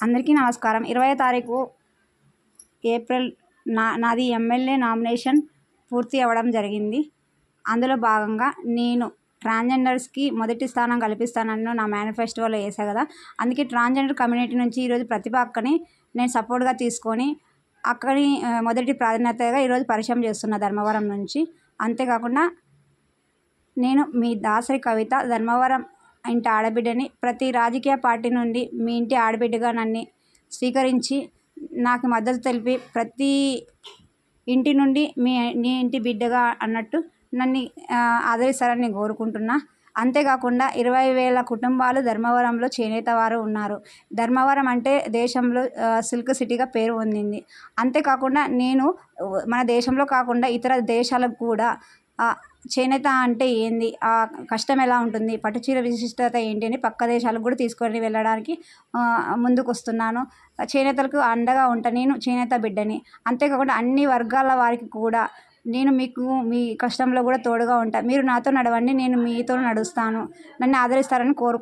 అందరికీ నమస్కారం. ఇరవై తారీఖు ఏప్రిల్ నా నాది ఎమ్మెల్యే నామినేషన్ పూర్తి అవ్వడం జరిగింది. అందులో భాగంగా నేను ట్రాన్స్జెండర్స్కి మొదటి స్థానం కల్పిస్తానని నా మేనిఫెస్టోలో వేసా కదా. అందుకే ట్రాన్స్జెండర్ కమ్యూనిటీ నుంచి ఈరోజు ప్రతిభ అక్కని నేను సపోర్ట్గా తీసుకొని అక్కని మొదటి ప్రాధాన్యతగా ఈరోజు పరిచయం చేస్తున్న ధర్మవరం నుంచి. అంతేకాకుండా నేను మీ దాసరి కవిత ధర్మవరం ఇంటి ఆడబిడ్డని ప్రతి రాజకీయ పార్టీ నుండి మీ ఇంటి ఆడబిడ్డగా నన్ను స్వీకరించి నాకు మద్దతు తెలిపి ప్రతి ఇంటి నుండి మీ నీ ఇంటి బిడ్డగా అన్నట్టు నన్ను ఆదరిస్తారని నేను కోరుకుంటున్నా. అంతేకాకుండా ఇరవై వేల కుటుంబాలు ధర్మవరంలో చేనేత వారు ఉన్నారు. ధర్మవరం అంటే దేశంలో సిల్క్ సిటీగా పేరు పొందింది. అంతేకాకుండా నేను మన దేశంలో కాకుండా ఇతర దేశాలకు కూడా చేనేత అంటే ఏంది? ఆ కష్టం ఎలా ఉంటుంది? పట్టుచీర విశిష్టత ఏంటి అని పక్క దేశాలకు కూడా తీసుకొని వెళ్ళడానికి ముందుకు వస్తున్నాను చేనేతలకు అండగా ఉంటా నేను చేనేత బిడ్డని. అంతేకాకుండా అన్ని వర్గాల వారికి కూడా నేను మీకు మీ కష్టంలో కూడా తోడుగా ఉంటా. మీరు నాతో నడవండి నేను మీతో నడుస్తాను. నన్ను ఆదరిస్తారని కోరుకు